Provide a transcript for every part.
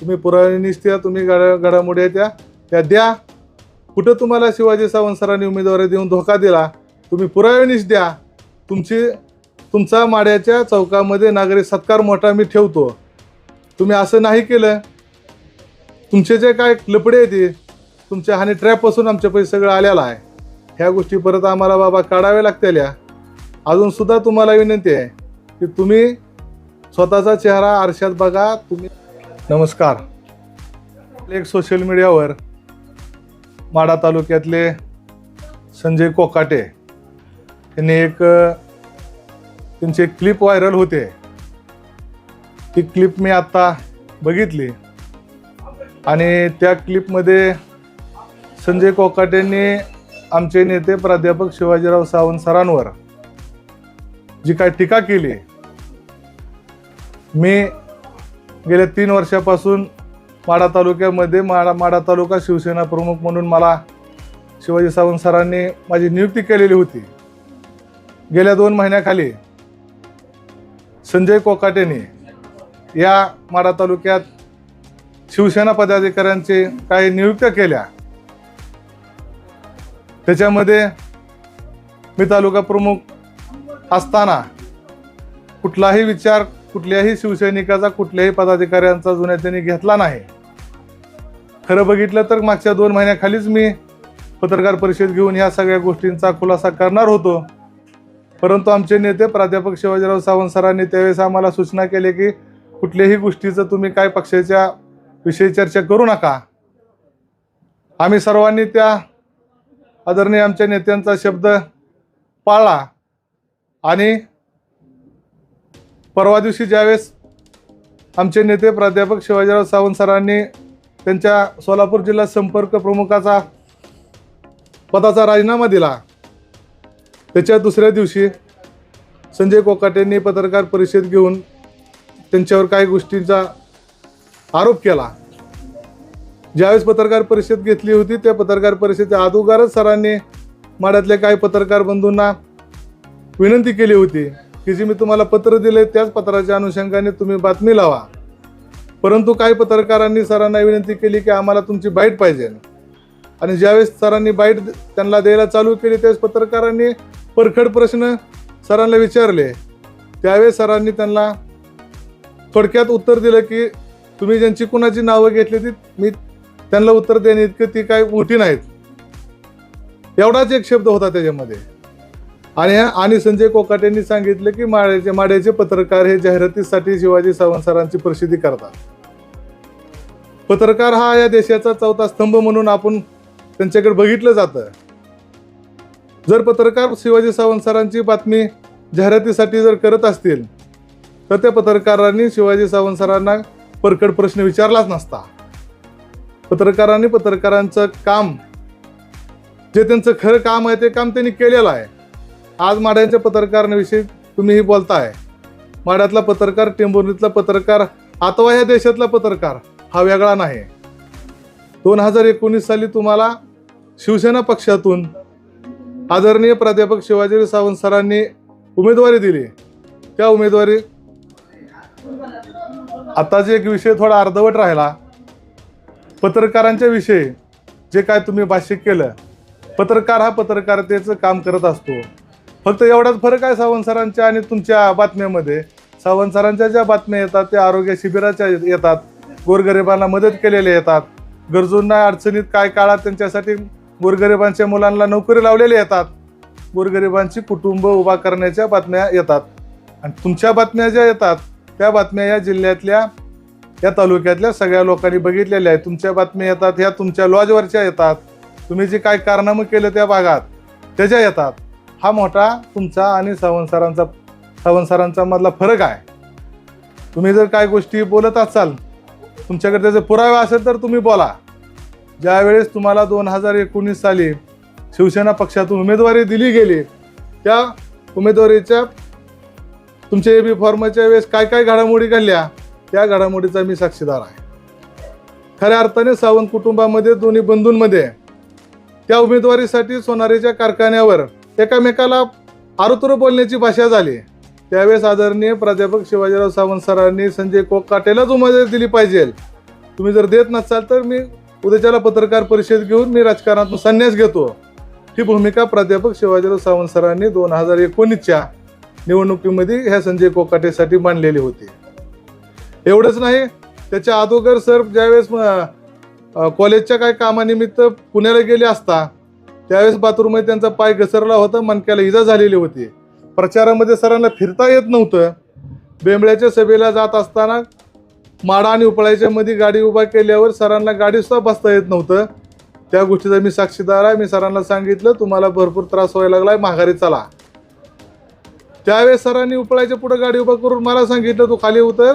तुम्ही पुराणीच त्या तुम्ही गडा घडामोडी आहे त्या त्या द्या. कुठं तुम्हाला शिवाजी सावंत सरांनी उमेदवारी देऊन धोका दिला तुम्ही पुराव्यानीच द्या. तुमची तुमचा माड्याच्या चौकामध्ये नागरिक सत्कार मोठा मी ठेवतो. तुम्ही असं नाही केलं. तुमचे जे काय लपडे आहे ते, तुमच्या हानी ट्रॅपपासून आमच्यापैकी सगळं आलेलं आहे. ह्या गोष्टी परत आम्हाला बाबा काढाव्या लागतील या. तुम्हाला विनंती आहे की तुम्ही स्वतःचा चेहरा आरशात बघा तुम्ही नमस्कार. एक सोशल मीडियावर माडा तालुक्यातले संजय कोकाटे यांनी एक त्यांची एक क्लिप व्हायरल होते. ती क्लिप मी आत्ता बघितली. आणि त्या क्लिपमध्ये संजय कोकाटेंनी आमचे नेते प्राध्यापक शिवाजीराव सावंत सरांवर जी काय टीका केली मी गेल्या तीन वर्षापासून माडा तालुक्यामध्ये माडा माडा तालुका शिवसेना प्रमुख म्हणून मला शिवाजी सावंत सरांनी माझी नियुक्ती केलेली होती. गेल्या दोन महिन्याखाली संजय कोकाटेने या माडा तालुक्यात शिवसेना पदाधिकाऱ्यांचे काही नियुक्त्या केल्या. त्याच्यामध्ये मी तालुका प्रमुख असताना कुठलाही विचार कुठल्याही शिवसैनिकाचा कुठल्याही पदाधिकाऱ्यांचा जुन्या त्यांनी घेतला नाही. खरं बघितलं तर मागच्या दोन महिन्याखालीच मी पत्रकार परिषद घेऊन ह्या सगळ्या गोष्टींचा खुलासा करणार होतो. परंतु आमचे नेते प्राध्यापक शिवाजीराव सावंत सरांनी त्यावेळेस आम्हाला सूचना केली की कुठल्याही गोष्टीचं तुम्ही काय पक्षाच्या विषयी चर्चा करू नका. आम्ही सर्वांनी त्या आदरणीय आमच्या नेत्यांचा शब्द पाळला आणि परवा दिवशी ज्यावेळेस आमचे नेते प्राध्यापक शिवाजीराव सावंत सरांनी त्यांच्या सोलापूर जिल्हा संपर्क प्रमुखाचा पदाचा राजीनामा दिला त्याच्या दुसऱ्या दिवशी संजय कोकाटेंनी पत्रकार परिषद घेऊन त्यांच्यावर काही गोष्टींचा आरोप केला. ज्यावेळेस पत्रकार परिषद घेतली होती त्या पत्रकार परिषदेच्या अगोदरच सरांनी माड्यातल्या काही पत्रकार बंधूंना विनंती केली होती. की जी मी तुम्हाला पत्र दिले त्याच पत्राच्या अनुषंगाने तुम्ही बातमी लावा. परंतु काही पत्रकारांनी सरांना विनंती केली की आम्हाला तुमची बाईट पाहिजे. आणि ज्यावेळेस सरांनी बाईट त्यांना द्यायला चालू केली त्यावेळेस पत्रकारांनी परखड प्रश्न सरांना विचारले. त्यावेळेस सरांनी त्यांना थोडक्यात उत्तर दिलं की तुम्ही ज्यांची कुणाची नावं घेतली ती मी त्यांना उत्तर देणे इतकं ती काय मोठी नाहीत. एवढाच एक शब्द होता त्याच्यामध्ये. आणि आणि संजय कोकाटेंनी सांगितलं की माड्याचे माड्याचे पत्रकार हे जाहिरातीसाठी शिवाजी सावंत सरांची प्रसिद्धी करतात. पत्रकार हा या देशाचा चौथा स्तंभ म्हणून आपण त्यांच्याकडे बघितलं जातं. जर पत्रकार शिवाजी सावंत सरांची बातमी जाहिरातीसाठी जर करत असतील तर त्या पत्रकारांनी शिवाजी सावंत सरांना परकड प्रश्न विचारलाच नसता. पत्रकारांनी पत्रकारांचं काम जे त्यांचं खरं काम आहे ते काम त्यांनी केलेलं आहे. आज माड्यांच्या पत्रकारांविषयी तुम्हीही बोलताय. माड्यातला पत्रकार टेंभुर्णीतला पत्रकार अथवा ह्या देशातला पत्रकार हा वेगळा नाही. दोन हजार एकोणीस साली तुम्हाला शिवसेना पक्षातून आदरणीय प्राध्यापक शिवाजी सावंत सरांनी उमेदवारी दिली. त्या उमेदवारी आता जे एक विषय थोडा अर्धवट राहिला. पत्रकारांच्या विषयी जे काय तुम्ही भाष्य केलं पत्रकार हा पत्रकारितेचं काम करत असतो. फक्त एवढाच फरक आहे सावंत सरांच्या आणि तुमच्या बातम्यामध्ये. सावंत सरांच्या ज्या बातम्या येतात त्या आरोग्य शिबिराच्या येतात. गोरगरिबांना मदत केलेल्या येतात. गरजूंना अडचणीत काय काळात त्यांच्यासाठी गोरगरिबांच्या मुलांना नोकरी लावलेल्या येतात. गोरगरिबांची कुटुंब उभा करण्याच्या बातम्या येतात. आणि तुमच्या बातम्या ज्या येतात त्या बातम्या या जिल्ह्यातल्या या तालुक्यातल्या सगळ्या लोकांनी बघितलेल्या आहेत. तुमच्या बातम्या येतात ह्या तुमच्या लॉजवरच्या येतात. तुम्ही जे काय कारनामं केलं त्या भागात त्याच्या येतात. हा मोठा तुमचा आणि सावंत सरांचा सावंत सरांचा मधला फरक आहे. तुम्ही जर काय गोष्टी बोलत असाल तुमच्याकडे त्याचे पुरावे असेल तर तुम्ही बोला. ज्यावेळेस तुम्हाला दोन हजार एकोणीस साली शिवसेना पक्षातून उमेदवारी दिली गेली त्या उमेदवारीच्या तुमच्या ए बी फॉर्मच्या वेळेस काय काय घडामोडी घडल्या त्या घडामोडीचा मी साक्षीदार आहे. खऱ्या अर्थाने सावंत कुटुंबामध्ये दोन्ही बंधूंमध्ये त्या उमेदवारीसाठी सोनारीच्या कारखान्यावर एकामेकाला आरुतुर बोलण्याची भाषा झाली. त्यावेळेस आदरणीय प्राध्यापक शिवाजीराव सावंत सरांनी संजय कोकाटेलाच उमेदवारी दिली पाहिजे. तुम्ही जर देत नसाल तर मी उद्याच्याला पत्रकार परिषद घेऊन मी राजकारणातून संन्यास घेतो. ही भूमिका प्राध्यापक शिवाजीराव सावंत सरांनी दोन हजार एकोणीसच्या निवडणुकीमध्ये ह्या संजय कोकाटेसाठी मांडलेली होती. एवढंच नाही त्याच्या अगोदर सर ज्यावेळेस कॉलेजच्या काही कामानिमित्त पुण्याला गेले असता त्यावेळेस बाथरूममध्ये त्यांचा पाय घसरला होता मणक्याला इजा झालेली होती. प्रचारामध्ये सरांना फिरता येत नव्हतं. बेंबळ्याच्या सभेला जात असताना माडा आणि उपळायच्या मध्ये गाडी उभा केल्यावर सरांना गाडी सुद्धा बसता येत नव्हतं. त्या गोष्टीचा मी साक्षीदार आहे. मी सरांना सांगितलं तुम्हाला भरपूर त्रास व्हायला लागलाय माघारी चला. त्यावेळेस सरांनी उपळायच्या पुढे गाडी उभा करून मला सांगितलं तू खाली उतर.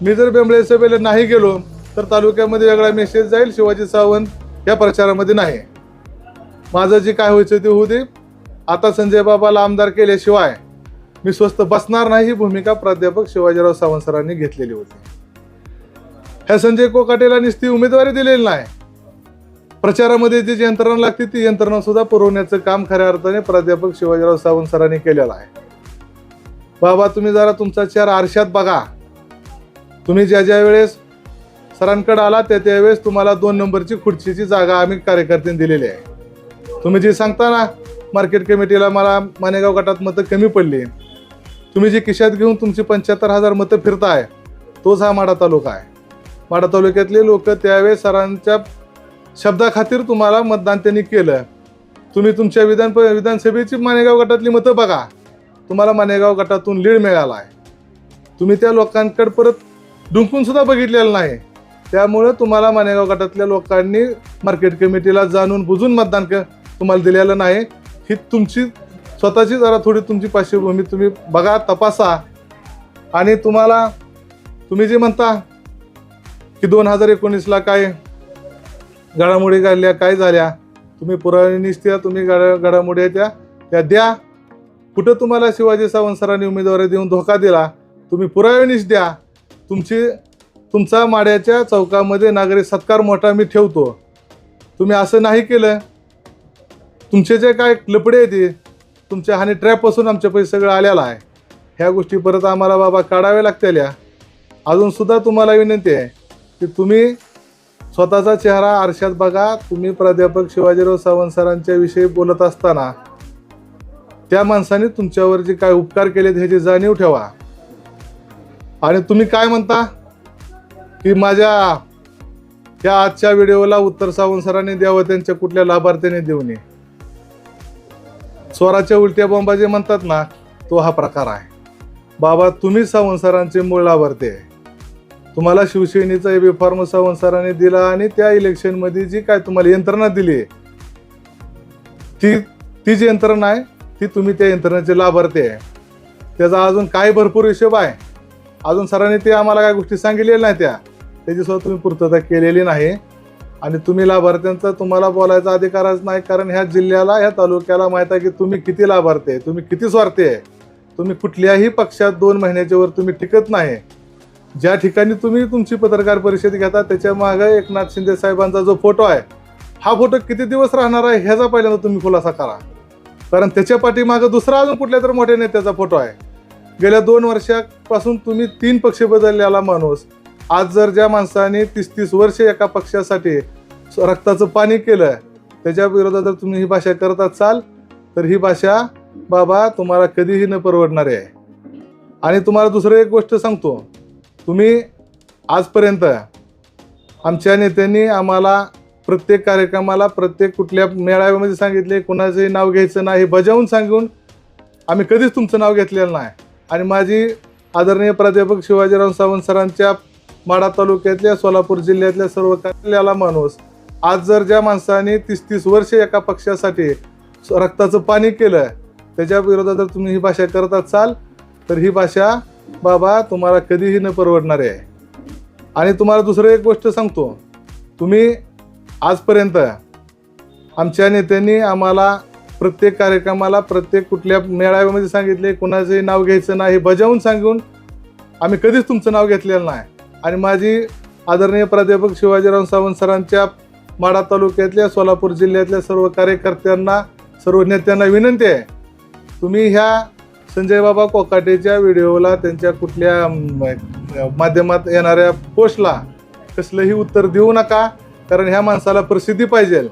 मी जर बेंबळे सभेला नाही गेलो तर तालुक्यामध्ये वेगळा मेसेज जाईल. शिवाजी सावंत या प्रचारामध्ये नाही. माझं जे काय व्हायचं ते होऊ दे. आता संजय बाबाला आमदार केल्याशिवाय मी स्वस्त बसणार नाही ही भूमिका प्राध्यापक शिवाजीराव सावंत सरांनी घेतलेली होती. ह्या संजय कोकाटेला निस्ती उमेदवारी दिलेली नाही. प्रचारामध्ये जी जी यंत्रणा लागते ती यंत्रणा सुद्धा पुरवण्याचं काम खऱ्या अर्थाने प्राध्यापक शिवाजीराव सावंत सरांनी केलेलं आहे. बाबा तुम्ही जरा तुमचा चार आरशात बघा. तुम्ही ज्या ज्या वेळेस सरांकडे आला त्या त्यावेळेस तुम्हाला दोन नंबरची खुर्चीची जागा आम्ही कार्यकर्त्यांनी दिलेली आहे. तुम्ही जे सांगता ना मार्केट कमिटीला मला मानेगाव गटात मतं कमी पडली. तुम्ही जी किशात घेऊन तुमची पंच्याहत्तर हजार मतं फिरताय तोच हा माडा तालुका आहे. माडा तालुक्यातले लोक त्यावेळेस सरांच्या शब्दाखातीर तुम्हाला मतदान त्यांनी केलं. तुम्ही तुमच्या विधान विधानसभेची मानेगाव गटातली मतं बघा. तुम्हाला मानेगाव गटातून लीड मिळाला आहे तुम्ही त्या लोकांकडे परत डुंकूनसुद्धा बघितलेलं नाही. त्यामुळं तुम्हाला मानेगाव गटातल्या लोकांनी मार्केट कमिटीला जाणून बुजून मतदान क तुम्हाला दिलेलं नाही ही तुमची स्वतःची जरा थोडी तुमची पार्श्वभूमी तुम्ही बघा तपासा. आणि तुम्हाला तुम्ही जे म्हणता की दोन हजार एकोणीसला काय घडामोडी घडल्या काय झाल्या तुम्ही पुरावे तुम्ही घडा घडामोडी त्या त्या द्या. कुठं तुम्हाला शिवाजी सावंत सरांनी उमेदवारी देऊन धोका दिला तुम्ही पुरावेनिस द्या. तुमची तुमचा माड्याच्या चौकामध्ये नागरिक सत्कार मोठा मी ठेवतो. तुम्ही असं नाही केलं. तुमचे जे काय लपडे आहेत ते, तुमच्या हानी ट्रॅपपासून आमच्या पैसे सगळं आलेला आहे. ह्या गोष्टी परत आम्हाला बाबा काढाव्या लागतेल्या अजूनसुद्धा तुम्हाला विनंती आहे की तुम्ही स्वतःचा चेहरा आरशात बघा. तुम्ही प्राध्यापक शिवाजीराव सावंत सरांच्या विषयी बोलत असताना त्या माणसाने तुमच्यावर जे काय उपकार केलेत ह्याची जाणीव ठेवा. आणि तुम्ही काय म्हणता? की माझ्या या आजच्या व्हिडिओला उत्तर सावंत सरांनी द्यावं त्यांच्या कुठल्या लाभार्थ्याने देऊ नये. स्वराच्या उलट्या बॉम्बा जे म्हणतात ना तो हा प्रकार आहे. बाबा तुम्ही सावंतसरांचे मूळ लाभार्थी आहे. तुम्हाला शिवसेनेचा एबी फॉर्म सावंतसरांनी दिला आणि त्या इलेक्शनमध्ये जी काय तुम्हाला यंत्रणा दिली आहे ती ती जी यंत्रणा आहे ती तुम्ही त्या यंत्रणेचे लाभार्थी आहे. त्याचा अजून काय भरपूर हिशोब आहे. अजून सरांनी ते आम्हाला काय गोष्टी सांगितलेल्या नाही त्या. त्याची सुद्धा तुम्ही पूर्तता केलेली नाही. आणि तुम्ही लाभार्थ्यांचा तुम्हाला बोलायचा अधिकारच नाही कारण ह्या जिल्ह्याला ह्या तालुक्याला माहीत आहे की तुम्ही किती लाभार्थी आहे तुम्ही किती स्वार्थी आहे. तुम्ही कुठल्याही पक्षात दोन महिन्याच्या वर तुम्ही टिकत नाही. ज्या ठिकाणी तुम्ही तुमची पत्रकार परिषद घेता त्याच्यामागे एकनाथ शिंदे साहेबांचा जो फोटो आहे हा फोटो किती दिवस राहणार आहे ह्याचा पहिल्यांदा तुम्ही खुलासा करा. कारण त्याच्या पाठीमागं दुसरा अजून कुठल्या तर मोठ्या नेत्याचा फोटो आहे. गेल्या दोन वर्षापासून तुम्ही तीन पक्ष बदललेला माणूस आज जर ज्या माणसाने तीस तीस वर्ष एका पक्षासाठी रक्ताचं पाणी केलं त्याच्या विरोधात जर तुम्ही ही भाषा करत असाल तर ही भाषा बाबा तुम्हाला कधीही न परवडणारी आहे. आणि तुम्हाला दुसरं एक गोष्ट सांगतो. तुम्ही आजपर्यंत आमच्या नेत्यांनी आम्हाला प्रत्येक कार्यक्रमाला प्रत्येक कुठल्या मेळाव्यामध्ये सांगितले कुणाचंही नाव घ्यायचं नाही बजावून सांगून आम्ही कधीच तुमचं नाव घेतलेलं नाही. आणि माझी आदरणीय प्राध्यापक शिवाजीराव सावंत सरांच्या माडा तालुक्यातल्या सोलापूर जिल्ह्यातल्या सर्व कार्यालयाला माणूस. आज जर ज्या माणसाने तीस तीस वर्ष एका पक्षासाठी रक्ताचं पाणी केलं त्याच्या विरोधात जर तुम्ही ही भाषा करत असाल तर ही भाषा बाबा तुम्हाला कधीही न परवडणारी आहे. आणि तुम्हाला दुसरं एक गोष्ट सांगतो. तुम्ही आजपर्यंत आमच्या नेत्यांनी आम्हाला प्रत्येक कार्यक्रमाला प्रत्येक कुठल्या मेळाव्यामध्ये सांगितले कुणाचंही नाव घ्यायचं नाही बजावून सांगून आम्ही कधीच तुमचं नाव घेतलेलं नाही. आणि माझी आदरणीय प्राध्यापक शिवाजीराव सावंत सरांच्या माडा तालुक्यातल्या सोलापूर जिल्ह्यातल्या सर्व कार्यकर्त्यांना सर्व नेत्यांना विनंती आहे. तुम्ही ह्या संजय बाबा कोकाटेच्या व्हिडिओला त्यांच्या कुठल्या माध्यमात येणाऱ्या पोस्टला कसलंही उत्तर देऊ नका कारण ह्या माणसाला प्रसिद्धी पाहिजे.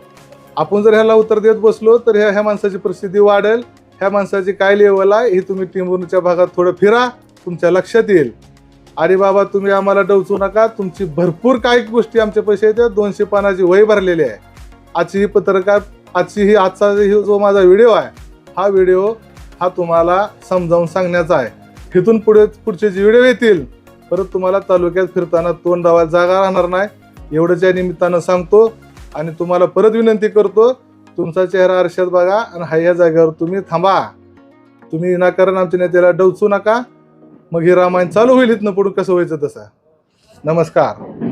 आपण जर ह्याला उत्तर देत बसलो तर ह्या ह्या माणसाची प्रसिद्धी वाढेल. ह्या माणसाची काय लेवल आहे हे तुम्ही टिंबूरच्या भागात थोडं फिरा तुमच्या लक्षात येईल. अरे बाबा तुम्ही आम्हाला डवचू नका. तुमची भरपूर काही गोष्टी आमचे पैसे येतात दोनशे पानाची वही भरलेली आहे. आजची ही पत्रकार आजची ही आजचा ही जो माझा व्हिडिओ आहे हा व्हिडिओ हा तुम्हाला समजावून सांगण्याचा आहे. इथून पुढे पुढचे जे व्हिडिओ येतील परत तुम्हाला तालुक्यात फिरताना तोंड दावायला जागा राहणार नाही. एवढंच या निमित्तानं सांगतो आणि तुम्हाला परत विनंती करतो तुमचा चेहरा आरशात बघा आणि हा या जागेवर तुम्ही थांबा. तुम्ही विनाकारण आमच्या नेत्याला डवचू नका. मग हे रामायण चालू होईल इथनं पुढं? कसं व्हायचं तसं? नमस्कार.